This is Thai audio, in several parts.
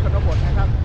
ชนบทนะครับ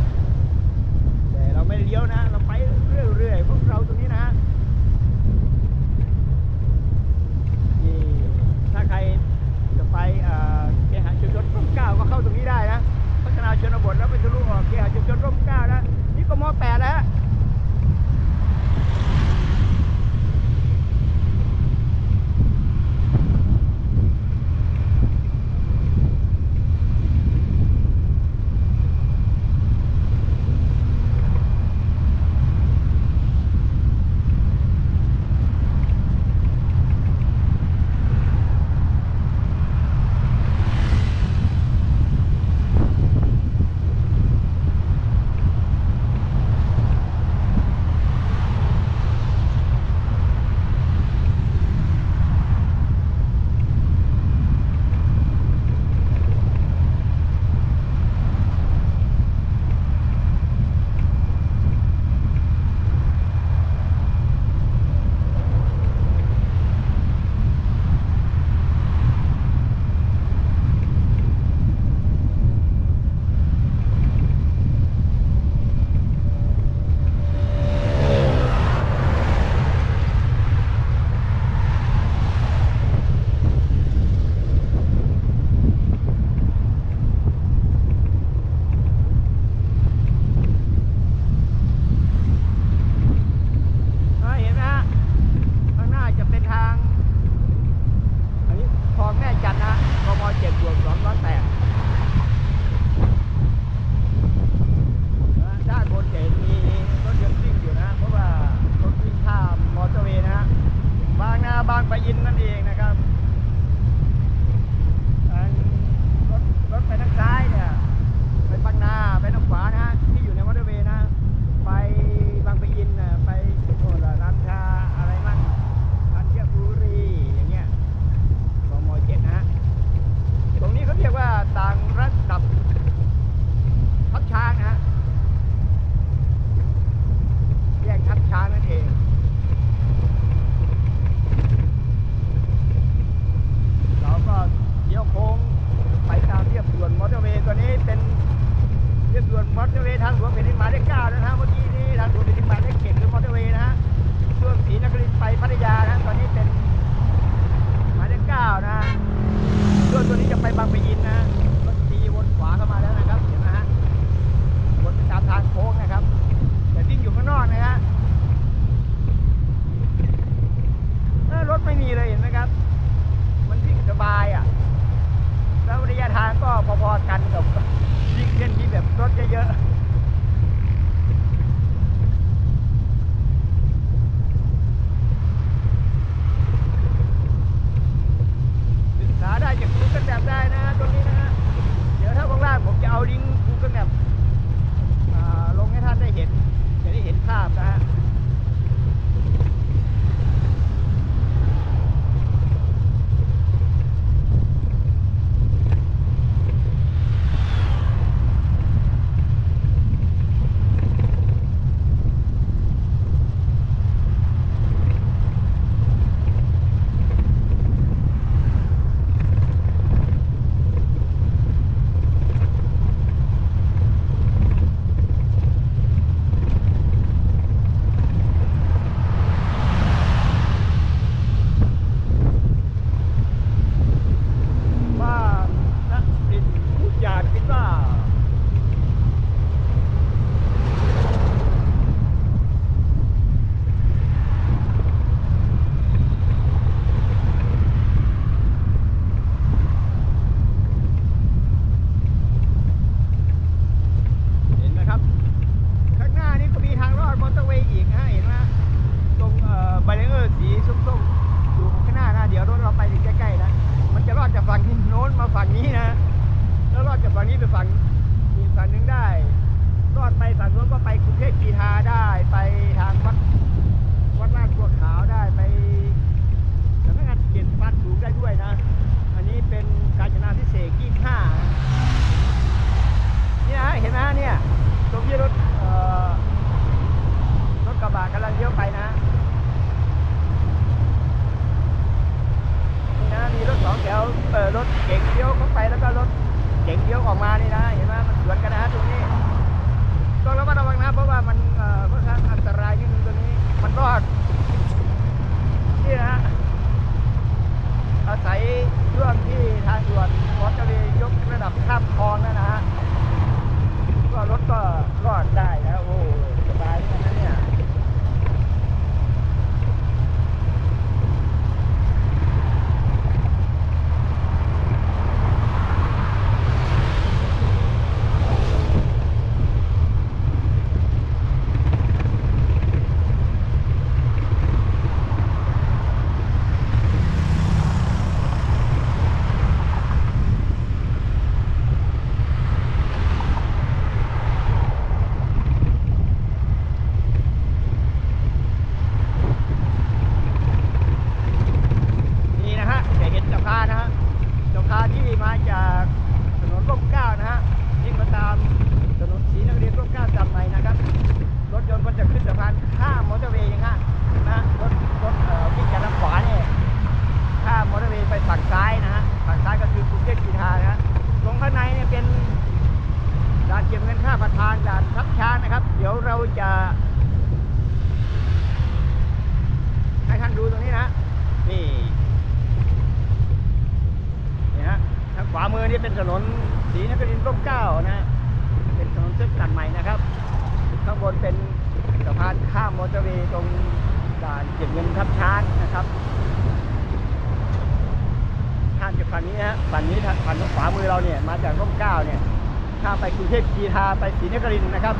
มีเลยเห็นไหมครับ มันวิ่งสบายอะ แล้วระยะทางก็พอๆกันกับวิ่งเส้นที่แบบรถเยอะๆ รถเก๋งเลี้ยวเข้าไปแล้วก็รถเก๋งเลี้ยวออกมานี่นะเห็นไหมมันสวนกันนะฮะตรงนี้ต้องระมัดระวังนะเพราะว่ามันค่อนข้างอันตรายนิดนึงตัวนี้มันรอดนี่นะฮะอาศัยช่วงที่ทางด่วนมอเตอร์เวย์ยกระดับข้ามคลองแล้วนะฮะ ก็รถก็รอดได้นะโอ้สบายเหมือนกันนะเนี่ยนี่นะฮะจะเห็นสะพานนะฮะสะพานที่มาจากถนนร่มเกล้านะฮะยิ่งมาตามถนนศรีนครินทร์ร่มเกล้าจำใหม่นะครับ รถยนต์ก็จะขึ้นสะพานข้ามมอเตอร์เวย์นะฮะนะฮะรถรถเอ่อวิ่งจากทางขวาเนี่ยข้ามมอเตอร์เวย์ไปฝั่งซ้ายนะฮะฝั่งซ้ายก็คือกรุงเทพกีทานะฮะตรงข้างในเนี่ยเป็น ด่านเก็บเงินค่าประธานด่านทับช้างนะครับ เดี๋ยวเราจะให้ท่านดูตรงนี้นะ นี่นี่ฮะทางขวามือนี่เป็นถนนศรีนครินทร์ร่มเก้านะ เป็นถนนเส้นตัดใหม่นะครับ ข้างบนเป็นสะพานข้ามมอเตอร์เวย์ตรงด่านเก็บเงินทับช้างนะครับข้ามจากฝั่งนี้ฮะฝั่งนี้ฝั่งขวามือเราเนี่ย มาจากร่มเก้าเนี่ย ข้ามไปกรุงเทพกีทาไปศรีนครินทร์นะครับ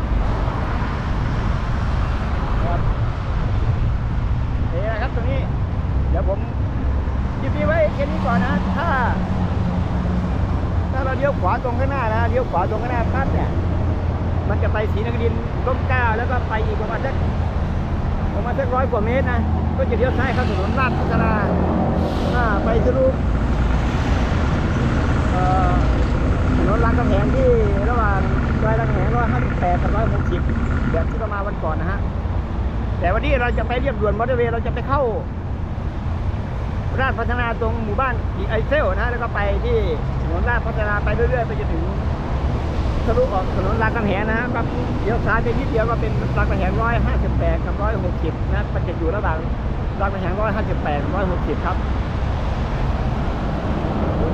ครับนี่นะครับตรงนี้เดี๋ยวผมหยิบนี้ไว้แค่นี้ก่อนนะถ้า ถ้าเราเลี้ยวขวาตรงข้างหน้านะเลี้ยวขวาตรงข้างหน้าปั๊บเนี่ยมันจะไปศรีนครินทร์ร่มเก้าแล้วก็ไปอีกประมาณสักประมาณสักร้อยกว่าเมตรนะก็จะเลี้ยวซ้ายเข้าถนนลาดพัฒนาไปทะลุเอ่อ นนรามคำแหงที่ระหว่างซอยรามคำแหงร้อยห้าสิบแปดกับร้อยหกสิบแบบที่เรามาวันก่อนนะฮะ แต่วันนี้เราจะไปเรียบด่วนมอเตอร์เวย์เราจะไปเข้า ราชพัฒนาตรงหมู่บ้านอีไอเซลนะแล้วก็ไปที่ถนนราชพัฒนาไปเรื่อยๆไปจนถึงทะลุออกถนนรามคำแหงนะฮะก็เลี้ยวซ้ายไปนิดเดียวก็เป็นรามคำแหงร้อยห้าสิบแปดกับร้อยหกสิบนะมันจะอยู่ระหว่างรามคำแหงร้อยห้าสิบแปดร้อยหกสิบครับ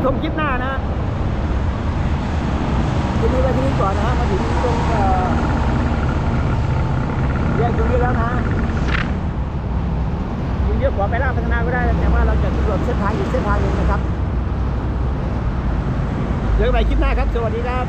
ชมคลิปหน้านะ ทีนี้ไปที่นี่ก่อนนะฮะมาถึงตรงแยกตรงนี้แล้วนะยิงเยอะกว่าไปล่าพัฒนาก็ได้ แต่ว่าเราจะตรวจเส้นทางอีกเส้นทางหนึ่งนะครับเจอกันใหม่คลิปหน้าครับ สวัสดีครับ